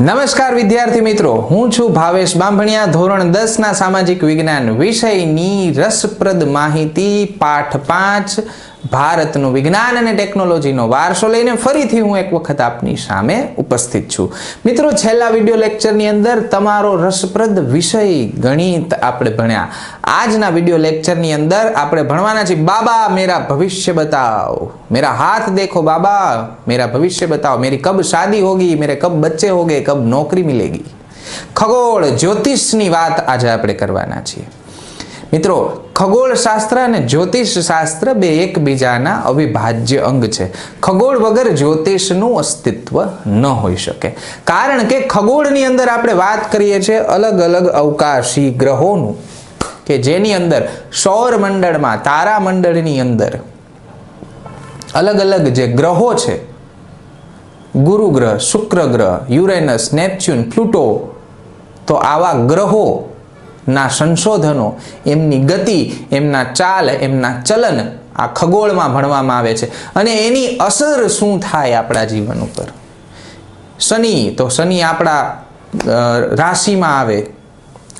નમસ્કાર વિદ્યાર્થી મિત્રો, હું છું ભાવેશ બાંભણિયા, ધોરણ દસ ના સામાજિક વિજ્ઞાન વિષયની રસપ્રદ માહિતી, પાઠ પાંચ ભારતનું વિજ્ઞાન અને ટેકનોલોજીનો વારસો લઈને ફરીથી હું એક વખત આપની સામે ઉપસ્થિત છું. મિત્રો, છેલ્લા વીડિયો લેક્ચરની અંદર તમારો રસપ્રદ વિષય ગણિત આપણે ભણ્યા. આજના વીડિયો લેક્ચરની અંદર આપણે ભણવાના છીએ, બાબા, મેરા ભવિષ્ય બતાવો મેરા હાથ દેખો, બાબા, મેરા ભવિષ્ય બતાવો મેરી કબ શાદી હોગી, મેરે કબ બચ્ચે હોગે, કબ નોકરી મિલેગી. ખગોળ જ્યોતિષની વાત આજે આપણે કરવાના છીએ. મિત્રો ખગોળ શાસ્ત્ર અને જ્યોતિષ શાસ્ત્ર બે એકબીજાના અવિભાજ્ય અંગ છે. ખગોળ વગર જ્યોતિષનું અસ્તિત્વ ન હોઈ શકે. કારણ કે ખગોળની અંદર આપણે વાત કરીએ છીએ અલગ અલગ અવકાશી ગ્રહોનું, કે જેની અંદર સૌર મંડળમાં, તારા મંડળની અંદર અલગ અલગ જે ગ્રહો છે, ગુરુ ગ્રહ, શુક્ર ગ્રહ, યુરેનસ, નેપચ્યુન, પ્લુટો, તો આવા ગ્રહો ના સંશોધનો, એમની ગતિ, એમના ચાલ, એમના ચલન આ ખગોળમાં ભણવામાં આવે છે. અને એની અસર શું થાય આપણા જીવન ઉપર? શનિ, તો શનિ આપણા રાશિમાં આવે,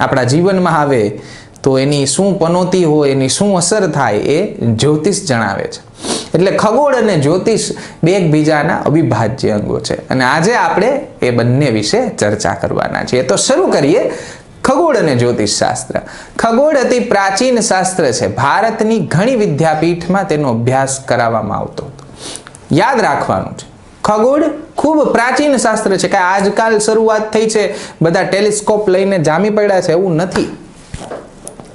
આપણા જીવનમાં આવે, તો એની શું પનોતી હોય, એની શું અસર થાય એ જ્યોતિષ જણાવે છે. એટલે ખગોળ અને જ્યોતિષ બે એકબીજાના અવિભાજ્ય અંગો છે. અને આજે આપણે એ બંને વિશે ચર્ચા કરવાના છીએ. તો શરૂ કરીએ ખગોળ જ્યોતિષ શાસ્ત્ર. ખગોળ અતિ પ્રાચીન શાસ્ત્ર છે. ભારતની ઘણી વિદ્યાપીઠમાં તેનો અભ્યાસ કરાવવામાં આવતો યાદ રાખવાનું છે. ખગોળ ખૂબ પ્રાચીન શાસ્ત્ર છે. કે આજકાલ શરૂઆત થઈ છે. બધા ટેલિસ્કોપ લઈને જામી પડ્યા છે. એવું નથી.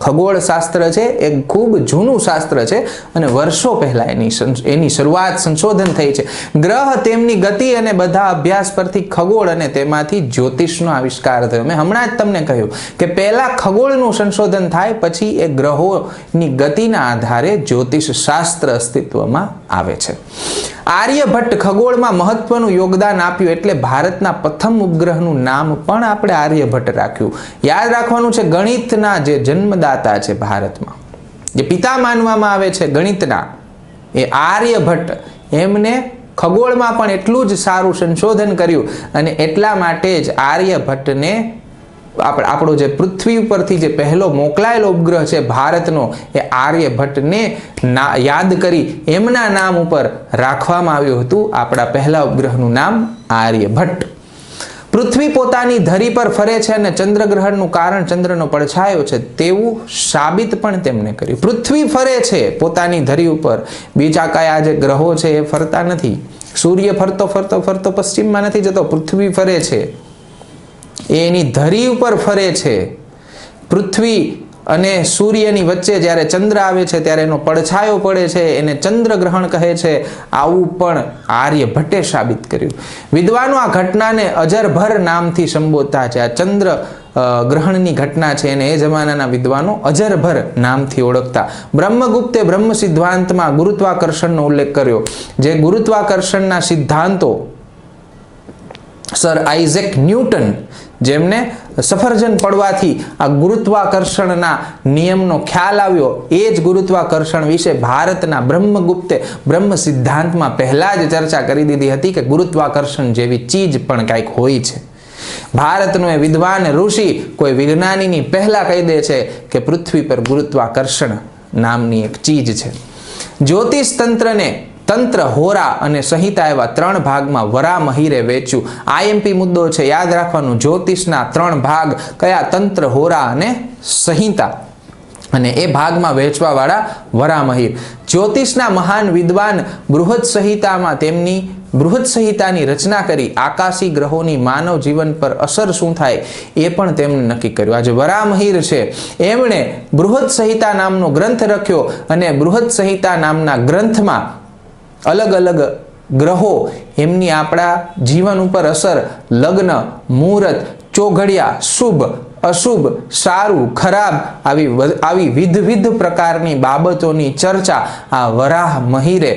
ખગોળ શાસ્ત્ર છે, એ ખૂબ જૂનું શાસ્ત્ર છે અને વર્ષો પહેલા એની એની શરૂઆત સંશોધન થઈ છે. ગ્રહ તેમની ગતિ અને બધા અભ્યાસ પરથી ખગોળ અને તેમાંથી જ્યોતિષનો આવિષ્કાર થયો. મેં હમણાં જ તમને કહ્યું કે પહેલા ખગોળનું સંશોધન થાય, પછી એ ગ્રહોની ગતિના આધારે જ્યોતિષ શાસ્ત્ર અસ્તિત્વમાં આવે છે. આર્યભટ્ટ ખગોળમાં મહત્વનું યોગદાન આપ્યું એટલે ભારતના પ્રથમ ઉપગ્રહનું નામ પણ આપણે આર્યભટ્ટ રાખ્યું. યાદ રાખવાનું છે ગણિતના જે જન્મદાતા છે ભારતમાં. જે પિતા માનવામાં આવે છે ગણિતના, એ આર્યભટ્ટ એમને ખગોળમાં પણ એટલું જ સારું સંશોધન કર્યું અને એટલા માટે જ આર્યભટ્ટને આપણે જે પૃથ્વી ઉપરથી જે પહેલો મોકલાયેલો ઉપગ્રહ છે ભારતનો, એ આર્યભટ્ટને યાદ કરી એમના નામ ઉપર રાખવામાં આવ્યું હતું આપણા પહેલા ઉપગ્રહનું નામ આર્યભટ્ટ. પૃથ્વી પોતાની ધરી પર ફરે છે અને ચંદ્રગ્રહણનું કારણ ચંદ્રનો પડછાયો છે તેવું સાબિત પણ તેમણે કર્યું. પૃથ્વી ફરે છે પોતાની ધરી ઉપર. બીજા કયા જે ગ્રહો છે એ ફરતા નથી. સૂર્ય ફરતો ફરતો ફરતો પશ્ચિમમાં નથી જતો. પૃથ્વી ફરે છે. એ એની ધરી ઉપર ફરે છે. પૃથ્વી અને સૂર્યની વચ્ચે જ્યારે ચંદ્ર આવે છે ત્યારે એનો પડછાયો પડે છે, એને ચંદ્રગ્રહણ કહે છે. આવું પણ આર્યભટ્ટે સાબિત કર્યું. વિદ્વાનો આ ઘટનાને અજરભર નામથી સંબોધતા છે. આ ચંદ્ર ગ્રહણની ઘટના છે એને એ જમાનાના વિદ્વાનો અજરભર નામથી ઓળખતા. બ્રહ્મગુપ્તે બ્રહ્મ સિદ્ધાંતમાં ગુરુત્વાકર્ષણનો ઉલ્લેખ કર્યો. જે ગુરુત્વાકર્ષણના સિદ્ધાંતો સર આઇઝેક ન્યૂટન, જેમને સફરજન પડવાથી આ ગુરુત્વાકર્ષણના નિયમનો ખ્યાલ આવ્યો, એ જ ગુરુત્વાકર્ષણ વિશે ભારતના બ્રહ્મગુપ્તે બ્રહ્મ સિદ્ધાંતમાં પહેલાં જ ચર્ચા કરી દીધી હતી કે ગુરુત્વાકર્ષણ જેવી ચીજ પણ કાંઈક હોય છે. ભારતનો એ વિદ્વાન ઋષિ કોઈ વિજ્ઞાનીની પહેલાં કહી દે છે કે પૃથ્વી પર ગુરુત્વાકર્ષણ નામની એક ચીજ છે. જ્યોતિષ તંત્રને તંત્ર હોરા અને સંહિતા એવા ત્રણ ભાગમાં વરામહીરે વેચ્યું. આઈએમપી મુદ્દો છે, યાદ રાખવાનું, જ્યોતિષના ત્રણ ભાગ, કયા તંત્ર હોરા અને સંહિતા. અને એ ભાગમાં વહેંચવાવાળા વરામહીર જ્યોતિષના મહાન વિદ્વાન બૃહદ સંહિતામાં તેમની, બૃહદ સંહિતાની રચના કરી, આકાશી ગ્રહોની માનવ જીવન પર અસર શું થાય એ પણ તેમણે નક્કી કર્યું. આજે વરામહીર છે. એમણે બૃહદ સંહિતા નામનો ગ્રંથ રખ્યો અને બૃહદ સંહિતા નામના ગ્રંથમાં અલગ અલગ ગ્રહો એમની આપણા જીવન ઉપર અસર, લગ્ન, મુહૂર્ત, ચોઘડિયા, શુભ, અશુભ, સારું, ખરાબ આવી આવી વિધ વિધ પ્રકારની બાબતોની ચર્ચા આ વરાહ મહીરે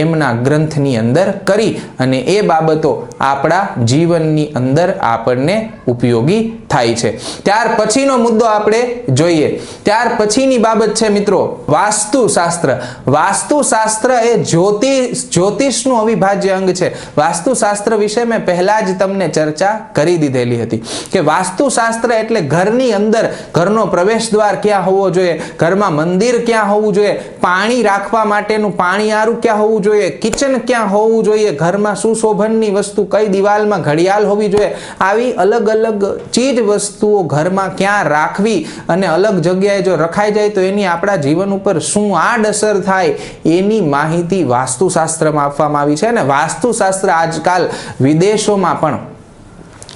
એમના ગ્રંથની અંદર કરી અને એ બાબતો આપણા જીવનની અંદર આપણને ઉપયોગી થાય છે. ત્યાર પછીનો મુદ્દો આપણે જોઈએ. ત્યાર પછીની બાબત છે મિત્રો, વાસ્તુશાસ્ત્ર. વાસ્તુશાસ્ત્ર એ જ્યોતિષ, જ્યોતિષનું અવિભાજ્ય અંગ છે. વાસ્તુશાસ્ત્ર વિશે મેં પહેલા જ તમને ચર્ચા કરી દીધેલી હતી કે વાસ્તુશાસ્ત્ર એટલે ઘરની અંદર, ઘરનો પ્રવેશ દ્વાર ક્યાં હોવો જોઈએ, ઘરમાં મંદિર ક્યાં હોવું જોઈએ, પાણી રાખવા માટેનું પાણીયારું ક્યાં હોવું જોઈએ. કિચન ક્યાં હોવું જોઈએ? ઘરમાં સુશોભનની વસ્તુ કઈ દિવાલમાં ઘડિયાળ હોવી જોઈએ? આવી અલગ અલગ ચીજ વસ્તુઓ ઘરમાં ક્યાં રાખવી અને અલગ જગ્યાએ જો રખાઈ જાય તો એની આપણા જીવન ઉપર શું આડઅસર થાય એની માહિતી વાસ્તુશાસ્ત્રમાં આપવામાં આવી છે. અને વાસ્તુશાસ્ત્ર આજકાલ વિદેશોમાં પણ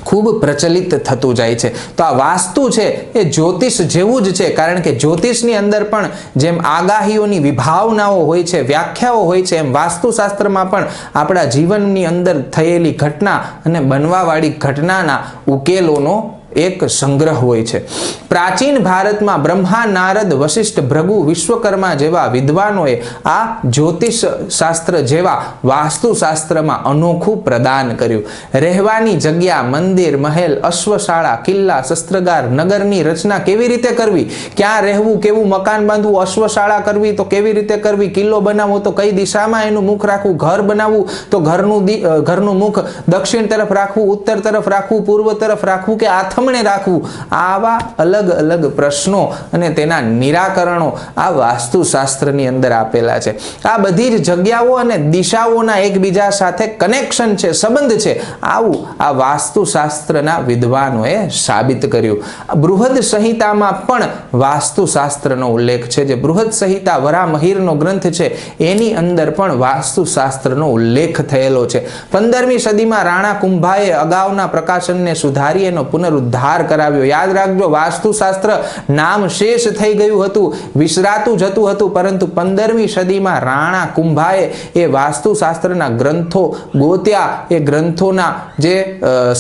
ખૂબ પ્રચલિત થતું જાય છે. તો આ વાસ્તુ છે એ જ્યોતિષ જેવું જ છે, કારણ કે જ્યોતિષની અંદર પણ જેમ આગાહીઓની વિભાવનાઓ હોય છે, વ્યાખ્યાઓ હોય છે, એમ વાસ્તુશાસ્ત્રમાં પણ આપણા જીવનની અંદર થયેલી ઘટના અને બનવાવાળી ઘટનાના ઉકેલોનો એક સંગ્રહ હોય છે. પ્રાચીન ભારતમાં બ્રહ્મા નારદ વશિષ્ઠ ભૃગુ વિશ્વકર્મા જેવા વિદ્વાનોએ આ જ્યોતિષ શાસ્ત્ર જેવા વાસ્તુશાસ્ત્રમાં અનોખું પ્રદાન કર્યું. રહેવાની જગ્યા, મંદિર, મહેલ, અશ્વશાળા, કિલ્લા, શસ્ત્રગાર, નગરની રચના કેવી રીતે કરવી? ક્યાં રહેવું, કેવું મકાન બાંધવું, અશ્વશાળા કરવી તો કેવી રીતે કરવી? કિલ્લો બનાવવો તો કઈ દિશામાં એનું મુખ રાખવું? ઘર બનાવવું તો ઘરનું ઘરનું મુખ દક્ષિણ તરફ રાખવું, ઉત્તર તરફ રાખવું, પૂર્વ તરફ રાખવું કે આથમણે રાખવું. આવા અલગ અલગ પ્રશ્નો અને તેના નિરાકરણો આ વાસ્તુશાસ્ત્રની અંદર આપેલા છે. આ બધી જ જગ્યાઓ અને દિશાઓના એકબીજા સાથે કનેક્શન છે, સંબંધ છે. આવું આ વાસ્તુશાસ્ત્રના વિદ્વાનોએ સાબિત કર્યું. બૃહદ સંહિતામાં પણ વાસ્તુશાસ્ત્રનો ઉલ્લેખ છે. જે બૃહદ સંહિતા વરામહીરનો ગ્રંથ છે, એની અંદર પણ વાસ્તુશાસ્ત્રનો ઉલ્લેખ થયેલો છે. પંદરમી સદીમાં રાણા કુંભાએ અગાઉના પ્રકાશનને સુધારી એનો પુનરુદ્ધાર કરાવ્યો. યાદ રાખજો, વાસ્તુશાસ્ત્ર નામ શેષ થઈ ગયું હતું, વિસરાતું જતું હતું, પરંતુ પંદરમી સદીમાં રાણા કુંભાએ એ વાસ્તુશાસ્ત્રના ગ્રંથો, ગોત્યા એ ગ્રંથોના જે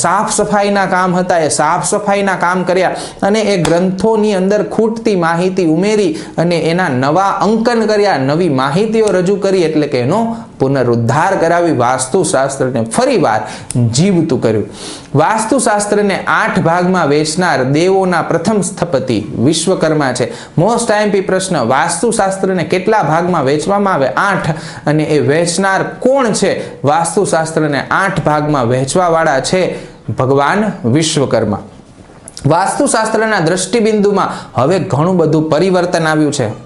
સાફ સફાઈના કામ હતા, એ સાફ સફાઈના કામ કર્યા અને એ ગ્રંથોની અંદર ખૂટતી માહિતી ઉમેરી અને એના નવા અંકન કર્યા, નવી માહિતીઓ રજૂ કરી એટલે કે એનો પુનરુદ્ધાર કરાવી વાસ્તુશાસ્ત્રને ફરીવાર જીવતું કર્યું. વાસ્તુશાસ્ત્રને આઠ ભાગમાં વેચનાર દેવોના પ્રથમ સ્થપતિ વિશ્વકર્મા છે. મોસ્ટ આઈમ્પી પ્રશ્ન, વાસ્તુશાસ્ત્રને કેટલા ભાગમાં વેચવામાં આવે? આઠ. અને એ વેચનાર કોણ છે? વાસ્તુશાસ્ત્રને આઠ ભાગમાં વહેંચવાવાળા છે ભગવાન વિશ્વકર્મા. વાસ્તુશાસ્ત્રના દ્રષ્ટિબિંદુમાં હવે ઘણું બધું પરિવર્તન આવ્યું છે.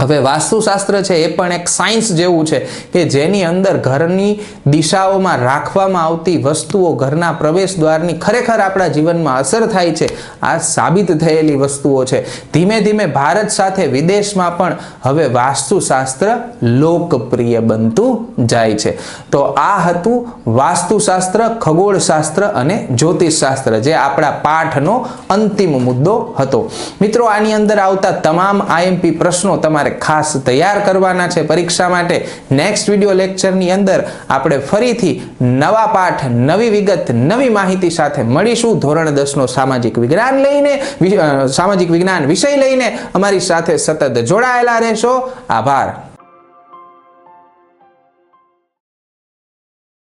હવે વાસ્તુશાસ્ત્ર છે એ પણ એક સાયન્સ જેવું છે કે જેની અંદર ઘરની દિશાઓમાં રાખવામાં આવતી વસ્તુઓ ઘરના પ્રવેશ દ્વારની ખરેખર આપણા જીવનમાં અસર થાય છે. આ સાબિત થયેલી વસ્તુઓ છે. ધીમે ધીમે ભારત સાથે વિદેશમાં પણ હવે વાસ્તુશાસ્ત્ર લોકપ્રિય બનતું જાય છે. તો આ હતું વાસ્તુશાસ્ત્ર, ખગોળશાસ્ત્ર અને જ્યોતિષશાસ્ત્ર જે આપણા પાઠનો અંતિમ મુદ્દો હતો. મિત્રો, આની અંદર આવતા તમામ આઈએમપી પ્રશ્નો તમારે ખાસ તૈયાર કરવાના છે પરીક્ષા માટે. નેક્સ્ટ વીડિયો લેક્ચરની અંદર આપણે ફરીથી નવા પાઠ, નવી વિગત, નવી માહિતી સાથે મળીશું. ધોરણ દસનો સામાજિક વિજ્ઞાન લઈને સામાજિક વિજ્ઞાન વિષય લઈને અમારી સાથે સતત જોડાયેલા રહેશો. આભાર.